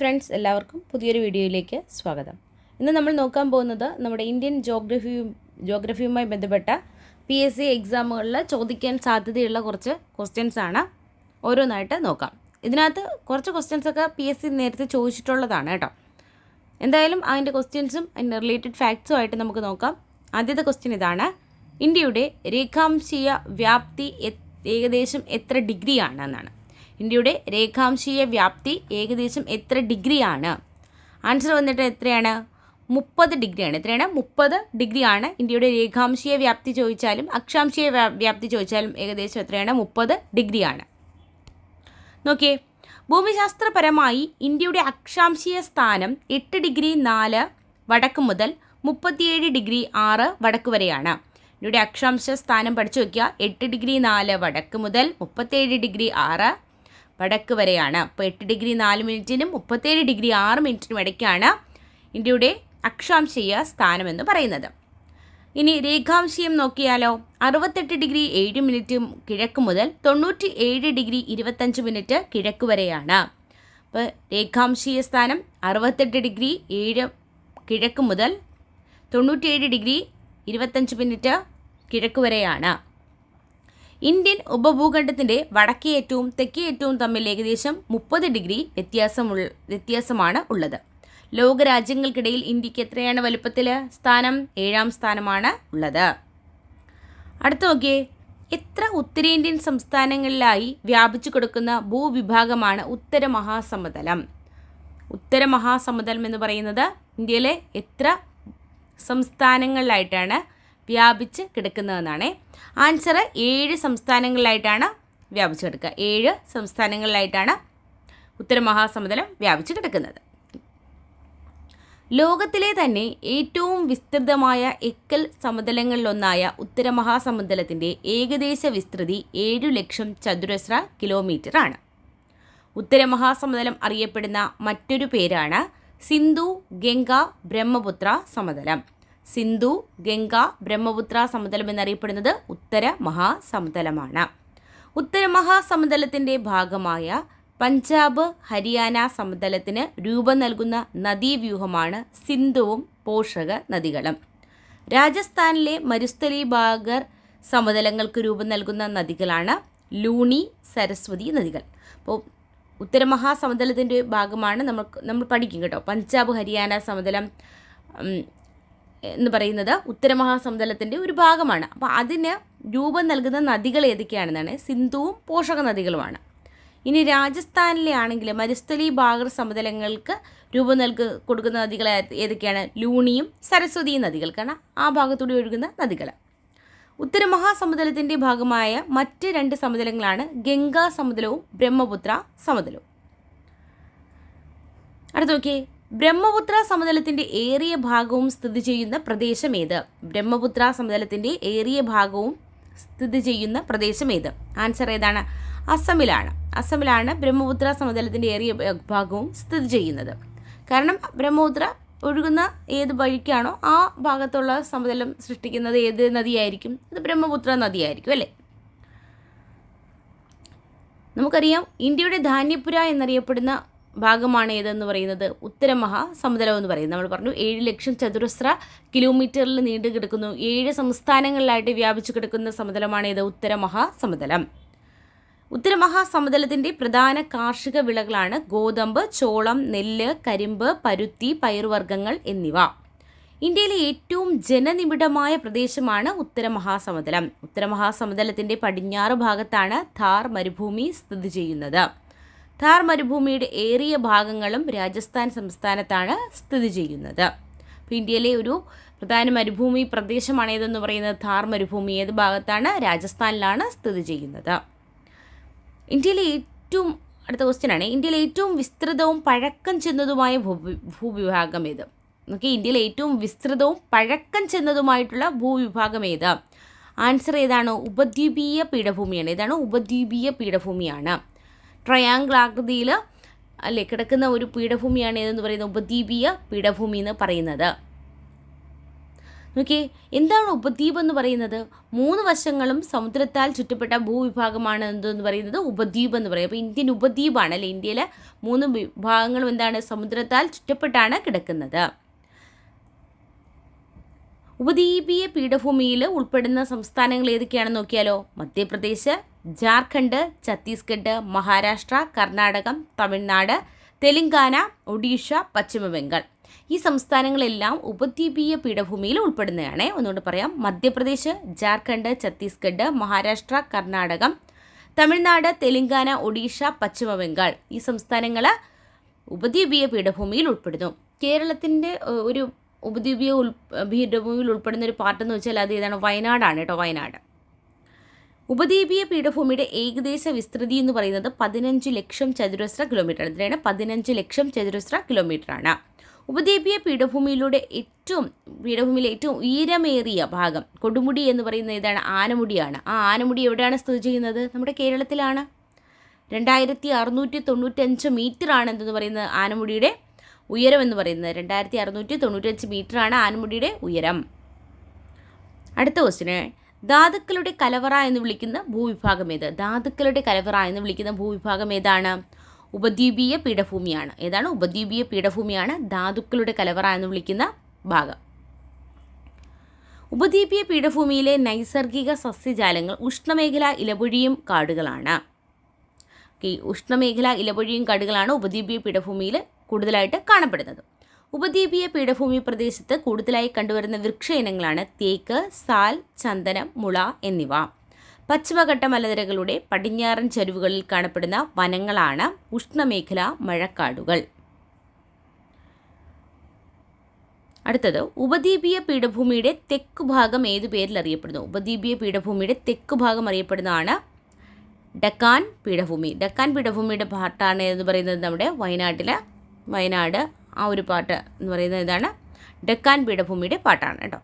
Friends എല്ലാവർക്കും പുതിയൊരു വീഡിയോയിലേക്ക് സ്വാഗതം. ഇന്ന് നമ്മൾ നോക്കാൻ പോകുന്നത് നമ്മുടെ ഇന്ത്യൻ ജോഗ്രഫിയും ജോഗ്രഫിയുമായി ബന്ധപ്പെട്ട പി എസ് സി എക്സാമുകളിൽ ചോദിക്കാൻ സാധ്യതയുള്ള കുറച്ച് ക്വസ്റ്റ്യൻസ് ആണ്. ഓരോന്നായിട്ട് നോക്കാം. ഇതിനകത്ത് കുറച്ച് ക്വസ്റ്റ്യൻസ് ഒക്കെ പി എസ് സി നേരത്തെ ചോദിച്ചിട്ടുള്ളതാണ് കേട്ടോ. എന്തായാലും അതിന്റെ ക്വസ്റ്റ്യൻസും അതിന്റെ റിലേറ്റഡ് ഫാക്ട്സും ആയിട്ട് നമുക്ക് നോക്കാം. ആദ്യത്തെ ക്വസ്റ്റ്യൻ ഇതാണ്. ഇന്ത്യയുടെ രേഖാംശീയ വ്യാപ്തി ഏകദേശം എത്ര ഡിഗ്രിയാണ് എന്നാണ്. ഇന്ത്യയുടെ രേഖാംശീയ വ്യാപ്തി ഏകദേശം എത്ര ഡിഗ്രിയാണ്? ആൻസർ വന്നിട്ട് എത്രയാണ്? മുപ്പത് ഡിഗ്രിയാണ്. എത്രയാണ്? മുപ്പത് ഡിഗ്രിയാണ് ഇന്ത്യയുടെ രേഖാംശീയ വ്യാപ്തി ചോദിച്ചാലും അക്ഷാംശീയ വ്യാപ്തി ചോദിച്ചാലും ഏകദേശം എത്രയാണ്? മുപ്പത് ഡിഗ്രിയാണ്. നോക്കിയേ ഭൂമിശാസ്ത്രപരമായി ഇന്ത്യയുടെ അക്ഷാംശീയ സ്ഥാനം എട്ട് ഡിഗ്രി നാല് വടക്ക് മുതൽ മുപ്പത്തിയേഴ് ഡിഗ്രി ആറ് വടക്ക് വരെയാണ്. ഇന്ത്യയുടെ അക്ഷാംശ സ്ഥാനം പഠിച്ചു വയ്ക്കുക എട്ട് ഡിഗ്രി നാല് വടക്ക് മുതൽ മുപ്പത്തേഴ് ഡിഗ്രി ആറ് വടക്ക് വരെയാണ്. അപ്പോൾ എട്ട് ഡിഗ്രി നാല് മിനിറ്റിനും മുപ്പത്തേഴ് ഡിഗ്രി ആറ് മിനിറ്റിനും ഇടയ്ക്കാണ് ഇന്ത്യയുടെ അക്ഷാംശീയ സ്ഥാനമെന്ന് പറയുന്നത്. ഇനി രേഖാംശീയം നോക്കിയാലോ? അറുപത്തെട്ട് ഡിഗ്രി ഏഴ് മിനിറ്റ് കിഴക്ക് മുതൽ തൊണ്ണൂറ്റി ഏഴ് ഡിഗ്രി ഇരുപത്തഞ്ച് മിനിറ്റ് കിഴക്ക് വരെയാണ്. അപ്പോൾ രേഖാംശീയ സ്ഥാനം അറുപത്തെട്ട് ഡിഗ്രി ഏഴ് കിഴക്ക് മുതൽ തൊണ്ണൂറ്റിയേഴ് ഡിഗ്രി ഇരുപത്തഞ്ച് മിനിറ്റ് കിഴക്ക് വരെയാണ്. ഇന്ത്യൻ ഉപഭൂഖണ്ഡത്തിന്റെ വടക്കേറ്റവും തെക്കേറ്റവും തെക്കേ തമ്മിൽ ഏകദേശം മുപ്പത് ഡിഗ്രി വ്യത്യാസമുള്ള വ്യത്യാസമാണ് ഉള്ളത്. ലോകരാജ്യങ്ങൾക്കിടയിൽ ഇന്ത്യയ്ക്ക് എത്രയാണ് വലുപ്പത്തിൽ സ്ഥാനം ഏഴാം സ്ഥാനമാണ് ഉള്ളത്. അടുത്ത നോക്കിയേ. എത്ര ഉത്തരേന്ത്യൻ സംസ്ഥാനങ്ങളിലായി വ്യാപിച്ചു കൊടുക്കുന്ന ഭൂവിഭാഗമാണ് ഉത്തര മഹാസമതലം ഉത്തര മഹാസമതലം എന്ന് പറയുന്നത് ഇന്ത്യയിലെ എത്ര സംസ്ഥാനങ്ങളിലായിട്ടാണ് വ്യാപിച്ച് കിടക്കുന്നതെന്നാണ്. ആൻസർ ഏഴ് സംസ്ഥാനങ്ങളിലായിട്ടാണ് വ്യാപിച്ച് കിടക്കുക. ഏഴ് സംസ്ഥാനങ്ങളിലായിട്ടാണ് ഉത്തരമഹാസമുദ്രം വ്യാപിച്ച് കിടക്കുന്നത്. ലോകത്തിലെ തന്നെ ഏറ്റവും വിസ്തൃതമായ എക്കൽ സമതലങ്ങളിലൊന്നായ ഉത്തരമഹാസമുദ്രത്തിന്റെ ഏകദേശ വിസ്തൃതി ഏഴു ലക്ഷം ചതുരശ്ര കിലോമീറ്റർ ആണ്. ഉത്തരമഹാസമതലം അറിയപ്പെടുന്ന മറ്റൊരു പേരാണ് സിന്ധു ഗംഗ ബ്രഹ്മപുത്ര സമതലം. സിന്ധു ഗംഗ ബ്രഹ്മപുത്ര സമതലം എന്നറിയപ്പെടുന്നത് ഉത്തര മഹാസമതലമാണ്. ഉത്തര മഹാസമതലത്തിന്റെ ഭാഗമായ പഞ്ചാബ് ഹരിയാന സമതലത്തിന് രൂപം നൽകുന്ന നദീവ്യൂഹമാണ് സിന്ധുവും പോഷക നദികളും. രാജസ്ഥാനിലെ മരുസ്ഥലി ഭാഗർ സമതലങ്ങൾക്ക് രൂപം നൽകുന്ന നദികളാണ് ലൂണി സരസ്വതി നദികൾ. അപ്പോൾ ഉത്തരമഹാസമതലത്തിന്റെ ഭാഗമാണ് നമുക്ക് നമ്മൾ പഠിക്കും കേട്ടോ. പഞ്ചാബ് ഹരിയാന സമതലം എന്ന് പറയുന്നത് ഉത്തരമഹാസമതലത്തിന്റെ ഒരു ഭാഗമാണ്. അപ്പോൾ അതിന് രൂപം നൽകുന്ന നദികൾ ഏതൊക്കെയാണെന്നാണ്? സിന്ധുവും പോഷക നദികളുമാണ്. ഇനി രാജസ്ഥാനിലെ ആണെങ്കിൽ മരുസ്ഥലി ഭാഗർ സമതലങ്ങൾക്ക് രൂപം നൽകി കൊടുക്കുന്ന നദികൾ ഏത് ഏതൊക്കെയാണ്? ലൂണിയും സരസ്വതിയും നദികൾ. കാരണം ആ ഭാഗത്തൂടെ ഒഴുകുന്ന നദികൾ ഉത്തരമഹാസമുദ്രത്തിന്റെ ഭാഗമായ മറ്റ് രണ്ട് സമതലങ്ങളാണ് ഗംഗാ സമതലവും ബ്രഹ്മപുത്ര സമതലവും. അടുത്ത നോക്കിയേ. ബ്രഹ്മപുത്ര സമതലത്തിന്റെ ഏറിയ ഭാഗവും സ്ഥിതി ചെയ്യുന്ന പ്രദേശം ഏത്? ബ്രഹ്മപുത്ര സമതലത്തിന്റെ ഏറിയ ഭാഗവും സ്ഥിതി ചെയ്യുന്ന പ്രദേശം ഏത്? ആൻസർ ഏതാണ്? അസമിലാണ്. അസമിലാണ് ബ്രഹ്മപുത്ര സമതലത്തിന്റെ ഏറിയ ഭാഗവും സ്ഥിതി ചെയ്യുന്നത്. കാരണം ബ്രഹ്മപുത്ര ഒഴുകുന്ന ഏത് വഴിക്കാണോ ആ ഭാഗത്തുള്ള സമതലം സൃഷ്ടിക്കുന്നത് ഏത് നദിയായിരിക്കും? അത് ബ്രഹ്മപുത്ര നദിയായിരിക്കും അല്ലേ? നമുക്കറിയാം ഇന്ത്യയുടെ ധാന്യപുര എന്നറിയപ്പെടുന്ന ഭാഗമാണ് ഏതെന്ന് പറയുന്നത് ഉത്തരമഹാസമുദ്രം എന്ന് പറയുന്നത്. നമ്മൾ പറഞ്ഞു ഏഴ് ലക്ഷം ചതുരശ്ര കിലോമീറ്ററിൽ നീണ്ടു കിടക്കുന്നു. ഏഴ് സംസ്ഥാനങ്ങളിലായിട്ട് വ്യാപിച്ചു കിടക്കുന്ന സമതലമാണ് ഏത് ഉത്തരമഹാസമതലം സമതലം. ഉത്തരമഹാ സമതലത്തിന്റെ പ്രധാന കാർഷിക വിളകളാണ് ഗോതമ്പ് ചോളം നെല്ല് കരിമ്പ് പരുത്തി പയറുവർഗങ്ങൾ എന്നിവ. ഇന്ത്യയിലെ ഏറ്റവും ജനനിബിഡമായ പ്രദേശമാണ് ഉത്തരമഹാസമതലം ഉത്തരമഹാസമതലത്തിന്റെ പടിഞ്ഞാറ് ഭാഗത്താണ് ഥാർ മരുഭൂമി സ്ഥിതി ചെയ്യുന്നത്. ഥാർ മരുഭൂമിയുടെ ഏറിയ ഭാഗങ്ങളും രാജസ്ഥാൻ സംസ്ഥാനത്താണ് സ്ഥിതി ചെയ്യുന്നത്. അപ്പോൾ ഇന്ത്യയിലെ ഒരു പ്രധാന മരുഭൂമി പ്രദേശമാണ് ഏതെന്ന് പറയുന്നത്? ഥാർ മരുഭൂമി ഏത് ഭാഗത്താണ്? രാജസ്ഥാനിലാണ് സ്ഥിതി ചെയ്യുന്നത്. ഇന്ത്യയിലെ ഏറ്റവും അടുത്ത ക്വസ്റ്റ്യൻ ആണ്. ഇന്ത്യയിലെ ഏറ്റവും വിസ്തൃതവും പഴക്കം ചെന്നതുമായ ഭൂവി ഭൂവിഭാഗം ഏത്? നോക്കി ഇന്ത്യയിലെ ഏറ്റവും വിസ്തൃതവും പഴക്കം ചെന്നതുമായിട്ടുള്ള ഭൂവിഭാഗം ഏത്? ആൻസർ ഏതാണ്? ഉപദ്വീപീയ പീഠഭൂമിയാണ്. ഏതാണ്? ഉപദ്വീപീയ പീഠഭൂമിയാണ്. ട്രയാങ്കിൾ ആകൃതിയിൽ അല്ലേ കിടക്കുന്ന ഒരു പീഠഭൂമിയാണ് ഏതെന്ന് പറയുന്നത് ഉപദ്വീപീയ പീഠഭൂമി എന്ന് പറയുന്നത്. നോക്കിയേ എന്താണ് ഉപദ്വീപ് എന്ന് പറയുന്നത്? മൂന്ന് വശങ്ങളും സമുദ്രത്താൽ ചുറ്റപ്പെട്ട ഭൂവിഭാഗമാണ് എന്തെന്ന് പറയുന്നത്? ഉപദ്വീപ് എന്ന് പറയും. അപ്പോൾ ഇന്ത്യൻ ഉപദ്വീപാണ് അല്ലെ? ഇന്ത്യയിലെ മൂന്ന് വിഭാഗങ്ങളും എന്താണ്? സമുദ്രത്താൽ ചുറ്റപ്പെട്ടാണ് കിടക്കുന്നത്. ഉപദ്വീപീയ പീഠഭൂമിയിൽ ഉൾപ്പെടുന്ന സംസ്ഥാനങ്ങൾ ഏതൊക്കെയാണെന്ന് നോക്കിയാലോ? മധ്യപ്രദേശ് ജാർഖണ്ഡ് ഛത്തീസ്ഗഡ് മഹാരാഷ്ട്ര കർണാടകം തമിഴ്നാട് തെലങ്കാന ഒഡീഷ പശ്ചിമ ബംഗാൾ ഈ സംസ്ഥാനങ്ങളെല്ലാം ഉപദ്വീപീയ പീഠഭൂമിയിൽ ഉൾപ്പെടുന്നതാണ്. ഒന്നുകൊണ്ട് പറയാം. മധ്യപ്രദേശ് ജാർഖണ്ഡ് ഛത്തീസ്ഗഡ് മഹാരാഷ്ട്ര കർണാടകം തമിഴ്നാട് തെലങ്കാന ഒഡീഷ പശ്ചിമ ബംഗാൾ ഈ സംസ്ഥാനങ്ങൾ ഉപദ്വീപീയ പീഠഭൂമിയിൽ ഉൾപ്പെടുന്നു. കേരളത്തിന്റെ ഒരു ഉപദ്വീപീയ ഉൾ പീഠഭൂമിയിൽ ഉൾപ്പെടുന്ന ഒരു പാർട്ടെന്ന് വെച്ചാൽ അത് ഏതാണ്? വയനാടാണ് കേട്ടോ വയനാട്. ഉപദ്വീപീയ പീഠഭൂമിയുടെ ഏകദേശ വിസ്തൃതി എന്ന് പറയുന്നത് പതിനഞ്ച് ലക്ഷം ചതുരശ്ര കിലോമീറ്റർ ഇതിനാണ് പതിനഞ്ച് ലക്ഷം ചതുരശ്ര കിലോമീറ്ററാണ് ഉപദ്വീപീയ പീഠഭൂമിയിലൂടെ ഏറ്റവും പീഠഭൂമിയിലെ ഏറ്റവും ഉയരമേറിയ ഭാഗം കൊടുമുടി എന്ന് പറയുന്ന ഇതാണ് ആനമുടിയാണ്. ആ ആനമുടി എവിടെയാണ് സ്ഥിതി ചെയ്യുന്നത്? നമ്മുടെ കേരളത്തിലാണ്. രണ്ടായിരത്തി അറുന്നൂറ്റി തൊണ്ണൂറ്റഞ്ച് മീറ്ററാണ് എന്തെന്ന് പറയുന്നത്? ആനമുടിയുടെ ഉയരം എന്ന് പറയുന്നത്. രണ്ടായിരത്തി അറുന്നൂറ്റി തൊണ്ണൂറ്റഞ്ച് മീറ്ററാണ് ആനമുടിയുടെ ഉയരം. അടുത്ത ക്വസ്റ്റിന് ധാതുക്കളുടെ കലവറ എന്ന് വിളിക്കുന്ന ഭൂവിഭാഗം ഏത്? ധാതുക്കളുടെ കലവറ എന്ന് വിളിക്കുന്ന ഭൂവിഭാഗം ഏതാണ്? ഉപദ്വീപീയ പീഠഭൂമിയാണ്. ഏതാണ്? ഉപദ്വീപീയ പീഠഭൂമിയാണ് ധാതുക്കളുടെ കലവറ എന്ന് വിളിക്കുന്ന ഭാഗം. ഉപദ്വീപീയ പീഠഭൂമിയിലെ നൈസർഗിക സസ്യജാലങ്ങൾ ഉഷ്ണമേഖല ഇലപൊഴിയും കാടുകളാണ്. ഉഷ്ണമേഖല ഇലപൊഴിയും കാടുകളാണ് ഉപദ്വീപീയ പീഠഭൂമിയിൽ കൂടുതലായിട്ട് കാണപ്പെടുന്നത്. ഉപദ്വീപീയ പീഠഭൂമി പ്രദേശത്ത് കൂടുതലായി കണ്ടുവരുന്ന വൃക്ഷ ഇനങ്ങളാണ് തേക്ക് സാൽ ചന്ദനം മുള എന്നിവ. പശ്ചിമഘട്ട മലനിരകളുടെ പടിഞ്ഞാറൻ ചരിവുകളിൽ കാണപ്പെടുന്ന വനങ്ങളാണ് ഉഷ്ണമേഖല മഴക്കാടുകൾ. അടുത്തത് ഉപദ്വീപീയ പീഠഭൂമിയുടെ തെക്കു ഭാഗം ഏതു പേരിൽ അറിയപ്പെടുന്നു? ഉപദ്വീപീയ പീഠഭൂമിയുടെ തെക്കു ഭാഗം അറിയപ്പെടുന്നതാണ് ഡക്കാൻ പീഠഭൂമി. ഡക്കാൻ പീഠഭൂമിയുടെ പാട്ടാണ് എന്ന് പറയുന്നത് നമ്മുടെ വയനാട്ടിലെ വയനാട് ആ ഒരു പാട്ട് എന്ന് പറയുന്നത് ഇതാണ് ഡെക്കാൻ പീഠഭൂമിയുടെ പാട്ടാണ് കേട്ടോ.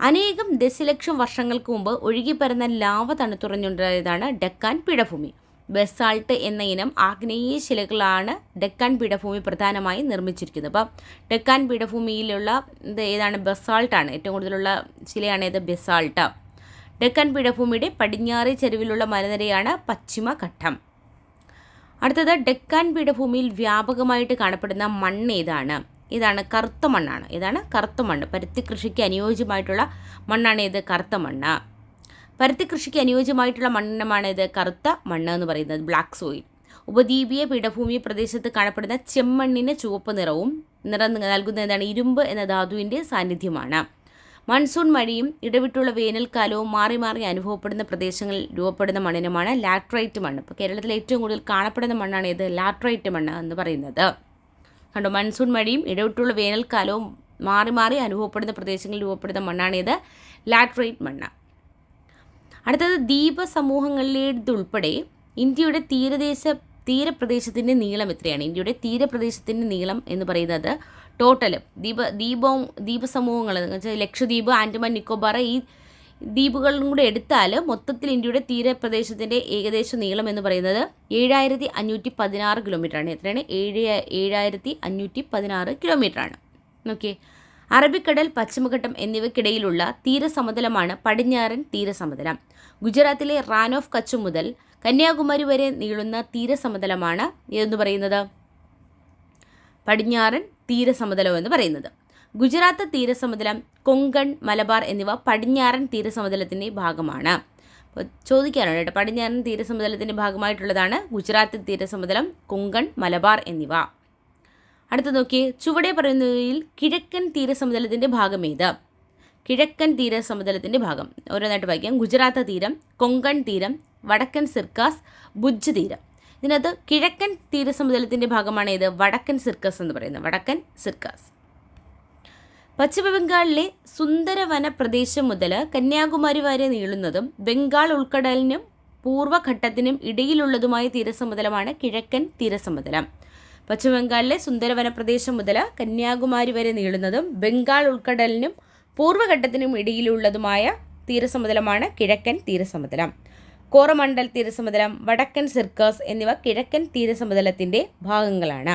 അനേകം ദശലക്ഷം വർഷങ്ങൾക്ക് മുമ്പ് ഒഴുകിപ്പരുന്ന ലാവ തണുത്തുറഞ്ഞുണ്ടായതാണ് ഡെക്കാൻ പീഠഭൂമി. ബെസാൾട്ട് എന്ന ഇനം ആഗ്നേയ ശിലകളാണ് ഡെക്കാൻ പീഠഭൂമി പ്രധാനമായും നിർമ്മിച്ചിരിക്കുന്നത്. അപ്പം ഡെക്കാൻ പീഠഭൂമിയിലുള്ള ഇത് ഏതാണ്? ബെസാൾട്ടാണ് ഏറ്റവും കൂടുതലുള്ള ശിലയാണ് ഏത്? ബസാൾട്ട്. ഡെക്കാൻ പീഠഭൂമിയുടെ പടിഞ്ഞാറേ ചെരുവിലുള്ള മലനിരയാണ് പശ്ചിമഘട്ടം. അടുത്തത് ഡെക്കാൻ പീഠഭൂമിയിൽ വ്യാപകമായിട്ട് കാണപ്പെടുന്ന മണ്ണ് ഏതാണ്? ഇതാണ് കറുത്ത മണ്ണാണ്. ഇതാണ് കറുത്ത മണ്ണ്. പരുത്തി കൃഷിക്ക് അനുയോജ്യമായിട്ടുള്ള മണ്ണാണ് ഇത് കറുത്ത മണ്ണ്. പരുത്തി കൃഷിക്ക് അനുയോജ്യമായിട്ടുള്ള മണ്ണിനമാണ് ഇത് കറുത്ത മണ്ണ് എന്ന് പറയുന്നത്. Black soil. ഉപദ്വീപീയ പീഠഭൂമി പ്രദേശത്ത് കാണപ്പെടുന്ന ചെമ്മണ്ണിന് ചുവപ്പ് നിറവും നിറം നൽകുന്ന എന്താണ്? ഇരുമ്പ് എന്ന ധാതുവിന്റെ സാന്നിധ്യമാണ്. മൺസൂൺ മഴയും ഇടവിട്ടുള്ള വേനൽക്കാലവും മാറി മാറി അനുഭവപ്പെടുന്ന പ്രദേശങ്ങളിൽ രൂപപ്പെടുന്ന മണ്ണിനമാണ് ലാട്രൈറ്റ് മണ്ണ്. ഇപ്പോൾ കേരളത്തിലെ ഏറ്റവും കൂടുതൽ കാണപ്പെടുന്ന മണ്ണാണ് ഇത് ലാട്രൈറ്റ് മണ്ണ് എന്ന് പറയുന്നത്. കണ്ടോ മൺസൂൺ മഴയും ഇടവിട്ടുള്ള വേനൽക്കാലവും മാറി മാറി അനുഭവപ്പെടുന്ന പ്രദേശങ്ങളിൽ രൂപപ്പെടുന്ന മണ്ണാണ് ഇത് ലാട്രൈറ്റ് മണ്ണ്. അടുത്തത് ദ്വീപ സമൂഹങ്ങളിലേതുൾപ്പെടെ ഇന്ത്യയുടെ തീരദേശ തീരപ്രദേശത്തിന്റെ നീളം എത്രയാണ്? ഇന്ത്യയുടെ തീരപ്രദേശത്തിന്റെ നീളം എന്ന് പറയുന്നത് ടോട്ടൽ ദ്വീപ ദ്വീപവും ദ്വീപസമൂഹങ്ങൾ എന്ന് വെച്ചാൽ ലക്ഷദ്വീപ് ആൻഡമാൻ നിക്കോബാർ ഈ ദ്വീപുകളും കൂടെ എടുത്താൽ മൊത്തത്തിൽ ഇന്ത്യയുടെ തീരപ്രദേശത്തിന്റെ ഏകദേശ നീളം എന്ന് പറയുന്നത് ഏഴായിരത്തി അഞ്ഞൂറ്റി പതിനാറ് കിലോമീറ്ററാണ്. എത്രയാണ്? ഏഴ് ഏഴായിരത്തി അഞ്ഞൂറ്റി പതിനാറ് കിലോമീറ്ററാണ്. ഓക്കെ. അറബിക്കടൽ പശ്ചിമഘട്ടം എന്നിവയ്ക്കിടയിലുള്ള തീരസമതലമാണ് പടിഞ്ഞാറൻ തീരസമതലം. ഗുജറാത്തിലെ റാൻ ഓഫ് കച്ച് മുതൽ കന്യാകുമാരി വരെ നീളുന്ന തീരസമതലമാണ് എന്ന് പറയുന്നത്? പടിഞ്ഞാറൻ തീരസമതലം എന്ന് പറയുന്നത്. ഗുജറാത്ത് തീരസമതലം കൊങ്കൺ മലബാർ എന്നിവ പടിഞ്ഞാറൻ തീരസമതലത്തിന്റെ ഭാഗമാണ്. അപ്പോൾ ചോദിക്കാനാണ് കേട്ടോ പടിഞ്ഞാറൻ തീരസമതലത്തിന്റെ ഭാഗമായിട്ടുള്ളതാണ് ഗുജറാത്ത് തീരസമതലം കൊങ്കൺ മലബാർ എന്നിവ. അടുത്ത നോക്കിയേ ചുവടെ പറയുന്നതിൽ കിഴക്കൻ തീരസമതലത്തിന്റെ ഭാഗം ഏത്? കിഴക്കൻ തീരസമതലത്തിന്റെ ഭാഗം. ഓരോന്നായിട്ട് വായിക്കാം. ഗുജറാത്ത് തീരം കൊങ്കൺ തീരം വടക്കൻ സിർക്കാസ് ഭുജ് തീരം. ഇതിനകത്ത് കിഴക്കൻ തീരസമുദ്രത്തിന്റെ ഭാഗമാണ് ഇത് വടക്കൻ സിർക്കസ് എന്ന് പറയുന്നത്. വടക്കൻ സിർക്കസ്. പശ്ചിമബംഗാളിലെ സുന്ദരവന പ്രദേശം മുതൽ കന്യാകുമാരി വരെ നീളുന്നതും ബംഗാൾ ഉൾക്കടലിനും പൂർവഘട്ടത്തിനും ഇടയിലുള്ളതുമായ തീരസമതലമാണ് കിഴക്കൻ തീരസമതലം പശ്ചിമബംഗാളിലെ സുന്ദരവന പ്രദേശം മുതൽ കന്യാകുമാരി വരെ നീളുന്നതും ബംഗാൾ ഉൾക്കടലിനും പൂർവഘട്ടത്തിനും ഇടയിലുള്ളതുമായ തീരസമതലമാണ് കിഴക്കൻ തീരസമതലം കോറമണ്ഡൽ തീരസമതലം വടക്കൻ സിർക്കസ് എന്നിവ കിഴക്കൻ തീരസമതലത്തിന്റെ ഭാഗങ്ങളാണ്.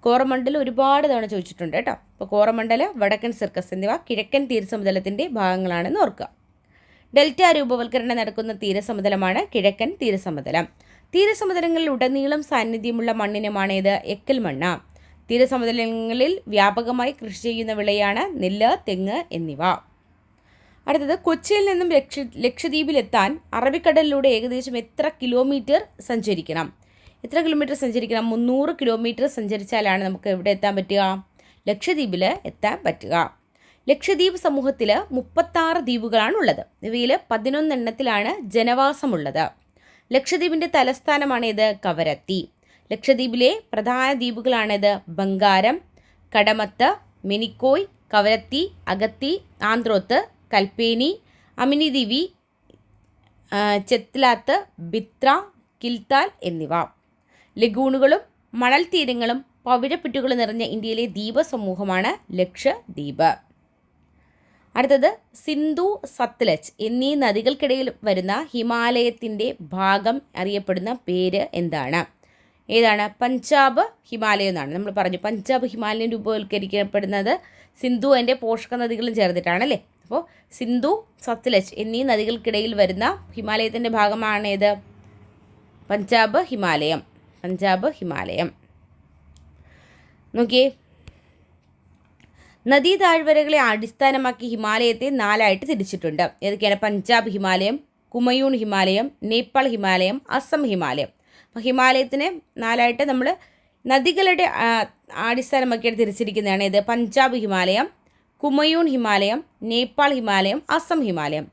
കോറമണ്ടൽ ഒരുപാട് തവണ ചോദിച്ചിട്ടുണ്ട് കേട്ടോ. അപ്പോൾ കോറമണ്ടൽ വടക്കൻ സിർക്കസ് എന്നിവ കിഴക്കൻ തീരസമതലത്തിന്റെ ഭാഗങ്ങളാണെന്ന് ഓർക്കുക. ഡെൽറ്റ രൂപവൽക്കരണം നടക്കുന്ന തീരസമതലമാണ് കിഴക്കൻ തീരസമതലം. തീരസമതലങ്ങളിൽ ഉടനീളം സാന്നിധ്യമുള്ള മണ്ണിനമാണ് എക്കൽ മണ്ണ. തീരസമതലങ്ങളിൽ വ്യാപകമായി കൃഷി ചെയ്യുന്ന വിളയാണ് നെല്ല് തെങ്ങ് എന്നിവ. അടുത്തത് കൊച്ചിയിൽ നിന്നും ലക്ഷ ലക്ഷദ്വീപിലെത്താൻ അറബിക്കടലിലൂടെ ഏകദേശം എത്ര കിലോമീറ്റർ സഞ്ചരിക്കണം? എത്ര കിലോമീറ്റർ സഞ്ചരിക്കണം? മുന്നൂറ് കിലോമീറ്റർ സഞ്ചരിച്ചാലാണ് നമുക്ക് എവിടെ എത്താൻ പറ്റുക? ലക്ഷദ്വീപിൽ എത്താൻ പറ്റുക. ലക്ഷദ്വീപ് സമൂഹത്തിൽ മുപ്പത്താറ് ദ്വീപുകളാണ് ഉള്ളത് ഇവയിൽ പതിനൊന്നെണ്ണത്തിലാണ് ജനവാസമുള്ളത്. ലക്ഷദ്വീപിന്റെ തലസ്ഥാനമാണിത് കവരത്തി. ലക്ഷദ്വീപിലെ പ്രധാന ദ്വീപുകളാണിത് ബംഗാരം കടമത്ത് മിനിക്കോയ് കവരത്തി അഗത്തി ആന്ത്രോത്ത് കൽപ്പേനി അമിനിദിവി ദിവി ചെത്ലാത്ത് ബിത്ര കിൽത്താൽ എന്നിവ. ലഗൂണുകളും മണൽ തീരങ്ങളും പവിഴപ്പുറ്റുകളും നിറഞ്ഞ ഇന്ത്യയിലെ ദ്വീപ സമൂഹമാണ് ലക്ഷദ്വീപ്. അടുത്തത് സിന്ധു സത്ലജ് എന്നീ നദികൾക്കിടയിൽ വരുന്ന ഹിമാലയത്തിന്റെ ഭാഗം അറിയപ്പെടുന്ന പേര് എന്താണ്? ഏതാണ്? പഞ്ചാബ് ഹിമാലയം എന്നാണ്. നമ്മൾ പറഞ്ഞു പഞ്ചാബ് ഹിമാലയം രൂപവൽക്കരിക്കപ്പെടുന്നത് സിന്ധു അതിന്റെ പോഷക നദികളും ചേർന്നിട്ടാണ് അല്ലേ അപ്പോൾ സിന്ധു സത്ലജ് എന്നീ നദികൾക്കിടയിൽ വരുന്ന ഹിമാലയത്തിന്റെ ഭാഗമാണേത്? പഞ്ചാബ് ഹിമാലയം. പഞ്ചാബ് ഹിമാലയം. നോക്കിയേ. നദീ താഴ്വരകളെ അടിസ്ഥാനമാക്കി ഹിമാലയത്തെ നാലായിട്ട് തിരിച്ചിട്ടുണ്ട്. ഏതൊക്കെയാണ്? പഞ്ചാബ് ഹിമാലയം കുമയൂൺ ഹിമാലയം നേപ്പാൾ ഹിമാലയം അസം ഹിമാലയം. അപ്പോൾ ഹിമാലയത്തിനെ നാലായിട്ട് നമ്മൾ നദികളുടെ അടിസ്ഥാനമാക്കിയാണ് തിരിച്ചിരിക്കുന്നതാണ് ഇത് പഞ്ചാബ് ഹിമാലയം കുമയൂൺ ഹിമാലയം നേപ്പാൾ ഹിമാലയം അസം ഹിമാലയം.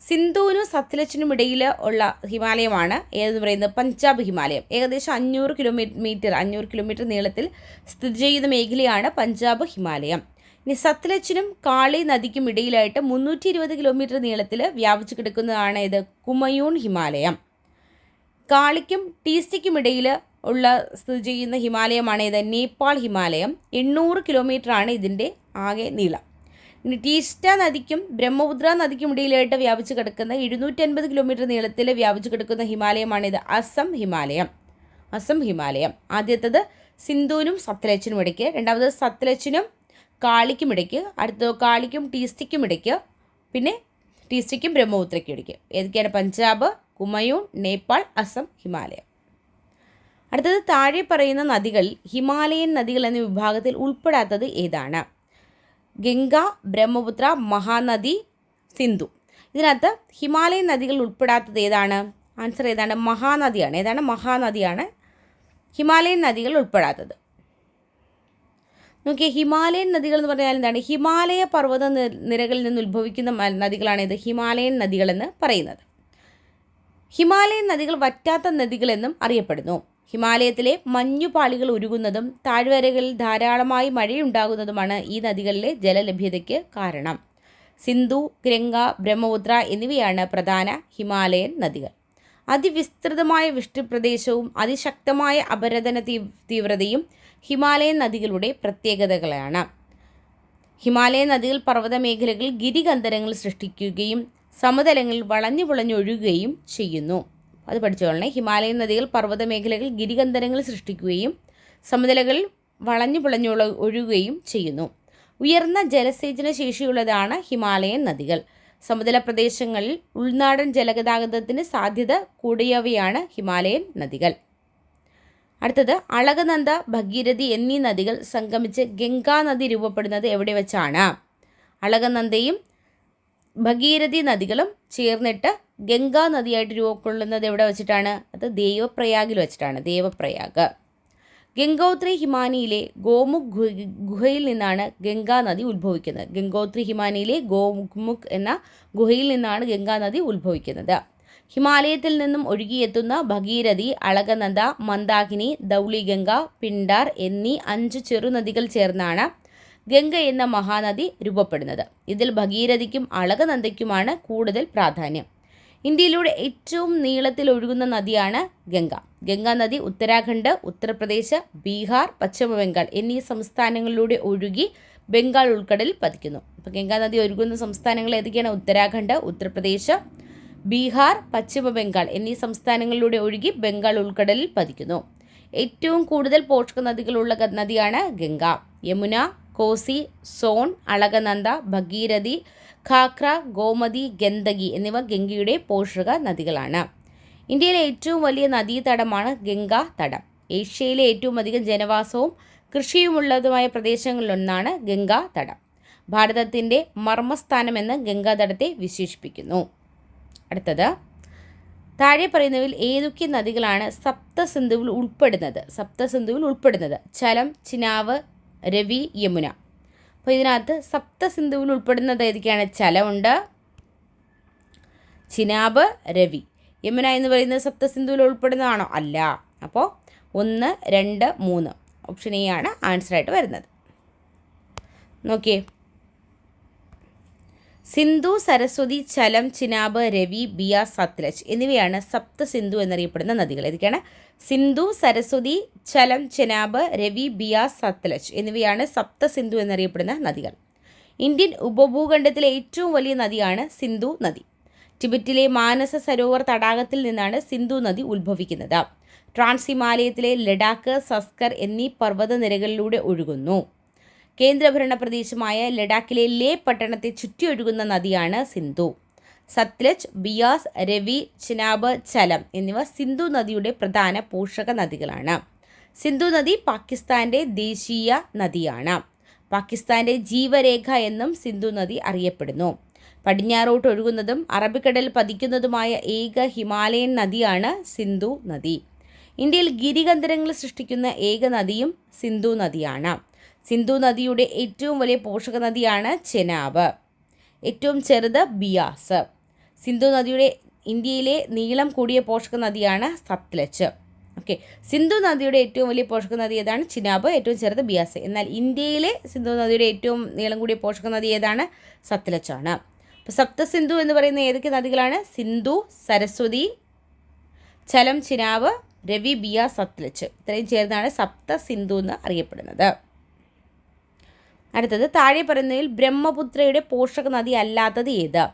സിന്ധുവിനും സത്ലജിനും ഇടയിൽ ഉള്ള ഹിമാലയമാണ് ഏതെന്ന് പറയുന്നത്? പഞ്ചാബ് ഹിമാലയം. ഏകദേശം അഞ്ഞൂറ് കിലോമീറ്റർ മീറ്റർ അഞ്ഞൂറ് കിലോമീറ്റർ നീളത്തിൽ സ്ഥിതി ചെയ്യുന്ന മേഖലയാണ് പഞ്ചാബ് ഹിമാലയം. ഇനി സത്ലജിനും കാളി നദിക്കും ഇടയിലായിട്ട് മുന്നൂറ്റി ഇരുപത് കിലോമീറ്റർ നീളത്തിൽ വ്യാപിച്ചു കിടക്കുന്നതാണ് ഇത് കുമയൂൺ ഹിമാലയം. കാളിക്കും ടീസ്റ്റിക്കും ഇടയിൽ ഉള്ള സ്ഥിതി ചെയ്യുന്ന ഹിമാലയമാണ് ഇത്. നേപ്പാൾ ഹിമാലയം. എണ്ണൂറ് കിലോമീറ്ററാണ് ഇതിന്റെ ആകെ നീളം. ടീസ്റ്റ നദിക്കും ബ്രഹ്മപുത്ര നദിക്കും ഇടയിലായിട്ട് വ്യാപിച്ചു കിടക്കുന്ന എഴുന്നൂറ്റൻപത് കിലോമീറ്റർ നീളത്തിൽ വ്യാപിച്ചു കിടക്കുന്ന ഹിമാലയമാണ് ഇത്. അസം ഹിമാലയം. അസം ഹിമാലയം. ആദ്യത്തത് സിന്ധുവിനും സത്ലജിനും ഇടയ്ക്ക്. രണ്ടാമത് സത്ലജിനും കാളിക്കും ഇടയ്ക്ക്. അടുത്ത കാളിക്കും ടീസ്റ്റിക്കും ഇടയ്ക്ക്. പിന്നെ ടീസ്റ്റിക്കും ബ്രഹ്മപുത്രയ്ക്കും ഇടയ്ക്ക്. ഏതൊക്കെയാണ്? പഞ്ചാബ് കുമയൂൺ നേപ്പാൾ അസം ഹിമാലയം. അടുത്തത് താഴെ പറയുന്ന നദികൾ ഹിമാലയൻ നദികൾ എന്ന വിഭാഗത്തിൽ ഉൾപ്പെടാത്തത് ഏതാണ്? ഗംഗ ബ്രഹ്മപുത്ര മഹാനദി സിന്ധു. ഇതിനകത്ത് ഹിമാലയൻ നദികൾ ഉൾപ്പെടാത്തത് ഏതാണ്? ആൻസർ ഏതാണ്? മഹാനദിയാണ്. ഏതാണ്? മഹാനദിയാണ് ഹിമാലയൻ നദികൾ ഉൾപ്പെടാത്തത്. നോക്കിയാൽ ഹിമാലയൻ നദികൾ എന്ന് പറഞ്ഞാൽ എന്താണ്? ഹിമാലയ പർവത നിരകളിൽ നിന്ന് ഉത്ഭവിക്കുന്ന നദികളാണ് ഇത്. ഹിമാലയൻ നദികളെന്ന് പറയുന്നത്. ഹിമാലയൻ നദികൾ വറ്റാത്ത നദികളെന്നും അറിയപ്പെടുന്നു. ഹിമാലയത്തിലെ മഞ്ഞുപാളികൾ ഉരുകുന്നതും താഴ്വരകളിൽ ധാരാളമായി മഴയുണ്ടാകുന്നതുമാണ് ഈ നദികളിലെ ജലലഭ്യതയ്ക്ക് കാരണം. സിന്ധു ഗംഗ ബ്രഹ്മപുത്ര എന്നിവയാണ് പ്രധാന ഹിമാലയൻ നദികൾ. അതിവിസ്തൃതമായ വൃഷ്ടിപ്രദേശവും അതിശക്തമായ അപരദന തീ- തീവ്രതയും ഹിമാലയൻ നദികളുടെ പ്രത്യേകതകളാണ്. ഹിമാലയൻ നദികൾ പർവത മേഖലകളിൽ ഗിരികന്ധരങ്ങൾ സൃഷ്ടിക്കുകയും സമതലങ്ങളിൽ വളഞ്ഞു പുളഞ്ഞൊഴുകുകയും ചെയ്യുന്നു. അത് പഠിച്ചോളണേ ഹിമാലയൻ നദികൾ പർവത മേഖലകൾ ഗിരികന്ധനങ്ങൾ സൃഷ്ടിക്കുകയും സമതലകളിൽ വളഞ്ഞു പുളഞ്ഞു ഒഴുകുകയും ചെയ്യുന്നു. ഉയർന്ന ജലസേചന ശേഷിയുള്ളതാണ് ഹിമാലയൻ നദികൾ. സമതല പ്രദേശങ്ങളിൽ ഉൾനാടൻ ജലഗതാഗതത്തിന് സാധ്യത കൂടിയവയാണ് ഹിമാലയൻ നദികൾ. അടുത്തത് അളകനന്ദ ഭഗീരഥി എന്നീ നദികൾ സംഗമിച്ച് ഗംഗാ നദി രൂപപ്പെടുന്നത് എവിടെ വെച്ചാണ്? അളകനന്ദയും ഭഗീരഥി നദികളും ചേർന്നിട്ട് ഗംഗാ നദിയായിട്ട് രൂപക്കൊള്ളുന്നത് എവിടെ വെച്ചിട്ടാണ്? അത് ദേവപ്രയാഗിൽ വെച്ചിട്ടാണ് ദേവപ്രയാഗ്. ഗംഗോത്രി ഹിമാനിയിലെ ഗോമുഖ് ഗുഹ- ഗുഹയിൽ നിന്നാണ് ഗംഗാ നദി ഉത്ഭവിക്കുന്നത്. ഗംഗോത്രി ഹിമാനിയിലെ ഗോമുഖ് എന്ന ഗുഹയിൽ നിന്നാണ് ഗംഗാ നദി ഉത്ഭവിക്കുന്നത്. ഹിമാലയത്തിൽ നിന്നും ഒഴുകിയെത്തുന്ന ഭഗീരഥി അളകനന്ദ മന്ദാകിനി ദൗളിഗംഗ പിണ്ടാർ എന്നീ അഞ്ച് ചെറുനദികൾ ചേർന്നാണ് ഗംഗ എന്ന മഹാനദി രൂപപ്പെടുന്നത്. ഇതിൽ ഭഗീരഥിക്കും അളകനന്ദയ്ക്കുമാണ് കൂടുതൽ പ്രാധാന്യം. ഇന്ത്യയിലൂടെ ഏറ്റവും നീളത്തിൽ ഒഴുകുന്ന നദിയാണ് ഗംഗ. ഗംഗാ നദി ഉത്തരാഖണ്ഡ് ഉത്തർപ്രദേശ് ബീഹാർ പശ്ചിമബംഗാൾ എന്നീ സംസ്ഥാനങ്ങളിലൂടെ ഒഴുകി ബംഗാൾ ഉൾക്കടലിൽ പതിക്കുന്നു. അപ്പോൾ ഗംഗാ നദി ഒഴുകുന്ന സംസ്ഥാനങ്ങൾ ഏതൊക്കെയാണ്? ഉത്തരാഖണ്ഡ് ഉത്തർപ്രദേശ് ബീഹാർ പശ്ചിമബംഗാൾ എന്നീ സംസ്ഥാനങ്ങളിലൂടെ ഒഴുകി ബംഗാൾ ഉൾക്കടലിൽ പതിക്കുന്നു. ഏറ്റവും കൂടുതൽ പോഷക നദികളുള്ള നദിയാണ് ഗംഗ. യമുന കോസി സോൺ അളകനന്ദ ഭഗീരഥി ഖാക്ര ഗോമതി ഗന്ദകി എന്നിവ ഗംഗയുടെ പോഷക നദികളാണ്. ഇന്ത്യയിലെ ഏറ്റവും വലിയ നദീതടമാണ് ഗംഗാ തടം. ഏഷ്യയിലെ ഏറ്റവും അധികം ജനവാസവും കൃഷിയുമുള്ളതുമായ പ്രദേശങ്ങളിലൊന്നാണ് ഗംഗാ തടം. ഭാരതത്തിന്റെ മർമ്മസ്ഥാനമെന്ന് ഗംഗാതടത്തെ വിശേഷിപ്പിക്കുന്നു. അടുത്തത് താഴെ പറയുന്നവയിൽ ഏതൊക്കെ നദികളാണ് സപ്തസിന്ധുവിൽ ഉൾപ്പെടുന്നത്? സപ്തസിന്ധുവിൽ ഉൾപ്പെടുന്നത് ചലം ചിനാവ് രവി യമുന. അപ്പോൾ ഇതിനകത്ത് സപ്തസിന്ധുവിൽ ഉൾപ്പെടുന്നത് ഏതൊക്കെയാണ് ചലമുണ്ട്. ചിനാബ് രവി. യമുന എന്ന് പറയുന്നത് സപ്തസിന്ധുവിൽ ഉൾപ്പെടുന്നതാണോ? അല്ല. അപ്പോൾ ഒന്ന് രണ്ട് മൂന്ന്. ഓപ്ഷൻ എ ആണ് ആൻസറായിട്ട് വരുന്നത്. നോക്കിയേ. സിന്ധു സരസ്വതി ചലം ചിനാബ് രവി ബിയ സത്ലജ് എന്നിവയാണ് സപ്ത സിന്ധു എന്നറിയപ്പെടുന്ന നദികൾ. ഏതൊക്കെയാണ് സിന്ധു സരസ്വതി ചലം ചിനാബ് രവി ബിയ സത്ലജ് എന്നിവയാണ് സപ്ത സിന്ധു എന്നറിയപ്പെടുന്ന നദികൾ. ഇന്ത്യൻ ഉപഭൂഖണ്ഡത്തിലെ ഏറ്റവും വലിയ നദിയാണ് സിന്ധു നദി. ടിബറ്റിലെ മാനസ സരോവർ തടാകത്തിൽ നിന്നാണ് സിന്ധു നദി ഉത്ഭവിക്കുന്നത്. ട്രാൻസ് ഹിമാലയത്തിലെ ലഡാക്ക് സസ്കർ എന്നീ പർവതനിരകളിലൂടെ ഒഴുകുന്നു. കേന്ദ്രഭരണ പ്രദേശമായ ലഡാക്കിലെ ലേ പട്ടണത്തെ ചുറ്റിയൊഴുകുന്ന നദിയാണ് സിന്ധു. സത്ലജ് ബിയാസ് രവി ചിനാബ് ചലം എന്നിവ സിന്ധു നദിയുടെ പ്രധാന പോഷക നദികളാണ്. സിന്ധു നദി പാകിസ്ഥാന്റെ ദേശീയ നദിയാണ്. പാകിസ്ഥാന്റെ ജീവരേഖ എന്നും സിന്ധു നദി അറിയപ്പെടുന്നു. പടിഞ്ഞാറോട്ട് ഒഴുകുന്നതും അറബിക്കടൽ പതിക്കുന്നതുമായ ഏക ഹിമാലയൻ നദിയാണ് സിന്ധു നദി. ഇന്ത്യയിൽ ഗിരികന്ധരങ്ങൾ സൃഷ്ടിക്കുന്ന ഏക നദിയും സിന്ധു നദിയാണ്. സിന്ധു നദിയുടെ ഏറ്റവും വലിയ പോഷക നദിയാണ് ചെനാബ്. ഏറ്റവും ചെറുത് ബിയാസ്. സിന്ധു നദിയുടെ ഇന്ത്യയിലെ നീളം കൂടിയ പോഷക നദിയാണ് സത്ലജ്. ഓക്കെ. സിന്ധു നദിയുടെ ഏറ്റവും വലിയ പോഷക നദി ഏതാണ്? ചിനാബ്. ഏറ്റവും ചെറുത് ബിയാസ്. എന്നാൽ ഇന്ത്യയിലെ സിന്ധു നദിയുടെ ഏറ്റവും നീളം കൂടിയ പോഷക നദി ഏതാണ്? സത്ലജ് ആണ്. അപ്പോൾ സപ്തസിന്ധു എന്ന് പറയുന്ന ഏതൊക്കെ നദികളാണ്? സിന്ധു സരസ്വതി ചലം ചിനാവ് രവി ബിയ സത്ലജ്. ഇത്രയും ചേർന്നാണ് സപ്ത സിന്ധു എന്ന് അറിയപ്പെടുന്നത്. അടുത്തത് താഴെ പറയുന്നതിൽ ബ്രഹ്മപുത്രയുടെ പോഷക നദി അല്ലാത്തത് ഏത്?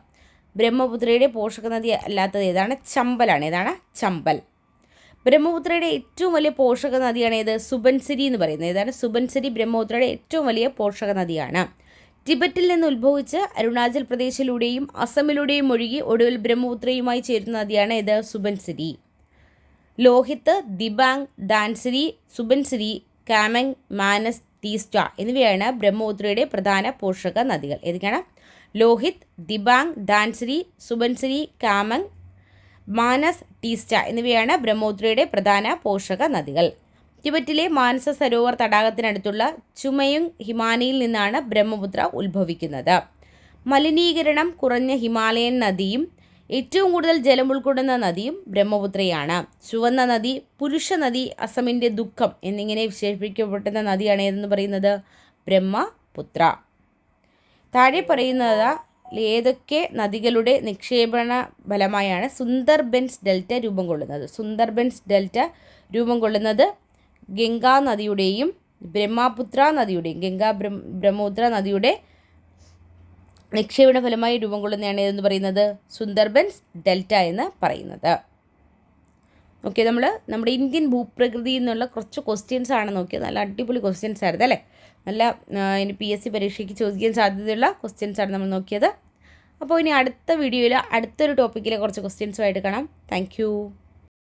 ബ്രഹ്മപുത്രയുടെ പോഷക നദി അല്ലാത്തത് ഏതാണ്? ചമ്പലാണ്. ഏതാണ്? ചമ്പൽ. ബ്രഹ്മപുത്രയുടെ ഏറ്റവും വലിയ പോഷക നദിയാണ് ഏത്? സുബൻസിരി എന്ന് പറയുന്നത്. ഏതാണ്? സുബൻസിരി ബ്രഹ്മപുത്രയുടെ ഏറ്റവും വലിയ പോഷക നദിയാണ് ടിബറ്റിൽ നിന്ന് ഉത്ഭവിച്ച് അരുണാചൽ പ്രദേശിലൂടെയും അസമിലൂടെയും ഒഴുകി ഒടുവിൽ ബ്രഹ്മപുത്രയുമായി ചേരുന്ന നദിയാണ് ഇത് സുബൻസിരി. ലോഹിത്ത് ദിബാങ് ദാൻസിരി സുബൻസിരി കാമങ് മാനസ് ടീസ്റ്റ എന്നിവയാണ് ബ്രഹ്മപുത്രയുടെ പ്രധാന പോഷക നദികൾ. ഏതൊക്കെയാണ്? ലോഹിത് ദിബാങ് ദാൻസരി സുബൻസരി കാമങ് മാനസ് ടീസ്റ്റ എന്നിവയാണ് ബ്രഹ്മപുത്രയുടെ പ്രധാന പോഷക നദികൾ. ടിബറ്റിലെ മാനസ സരോവർ തടാകത്തിനടുത്തുള്ള ചുമയുങ് ഹിമാനിയിൽ നിന്നാണ് ബ്രഹ്മപുത്ര ഉത്ഭവിക്കുന്നത്. മലിനീകരണം കുറഞ്ഞ ഹിമാലയൻ നദിയും ഏറ്റവും കൂടുതൽ ജലം ഉൾക്കൊള്ളുന്ന നദിയും ബ്രഹ്മപുത്രയാണ്. ചുവന്ന നദി പുരുഷ നദി അസമിന്റെ ദുഃഖം എന്നിങ്ങനെ വിശേഷിപ്പിക്കപ്പെടുന്ന നദിയാണ് ഏതെന്ന് പറയുന്നത്? ബ്രഹ്മപുത്ര. താഴെ പറയുന്നത് ഏതൊക്കെ നദികളുടെ നിക്ഷേപണ ഫലമായാണ് സുന്ദർബൻസ് ഡെൽറ്റ രൂപം കൊള്ളുന്നത്? സുന്ദർബൻസ് ഡെൽറ്റ രൂപം കൊള്ളുന്നത് ഗംഗാ നദിയുടെയും ബ്രഹ്മപുത്ര നദിയുടെയും ഗംഗാ ബ്രഹ്മ ബ്രഹ്മപുത്ര നദിയുടെ നിക്ഷേപണ ഫലമായി രൂപം കൊള്ളുന്നതാണ് ഏതെന്ന് പറയുന്നത്? സുന്ദർബൻസ് ഡെൽറ്റ എന്ന് പറയുന്നത്. ഓക്കെ നമ്മൾ നമ്മുടെ ഇന്ത്യൻ ഭൂപ്രകൃതി എന്നുള്ള കുറച്ച് ക്വസ്റ്റ്യൻസ് ആണ് നോക്കിയത് നല്ല അടിപൊളി ക്വസ്റ്റ്യൻസ് ആയിരുന്നു അല്ലേ? നല്ല ഇനി പി എസ് സി പരീക്ഷയ്ക്ക് ചോദിക്കാൻ സാധ്യതയുള്ള ക്വസ്റ്റ്യൻസ് ആണ് നമ്മൾ നോക്കിയത്. അപ്പോൾ ഇനി അടുത്ത വീഡിയോയിൽ അടുത്തൊരു ടോപ്പിക്കിലെ കുറച്ച് ക്വസ്റ്റ്യൻസുമായിട്ട് കാണാം. താങ്ക്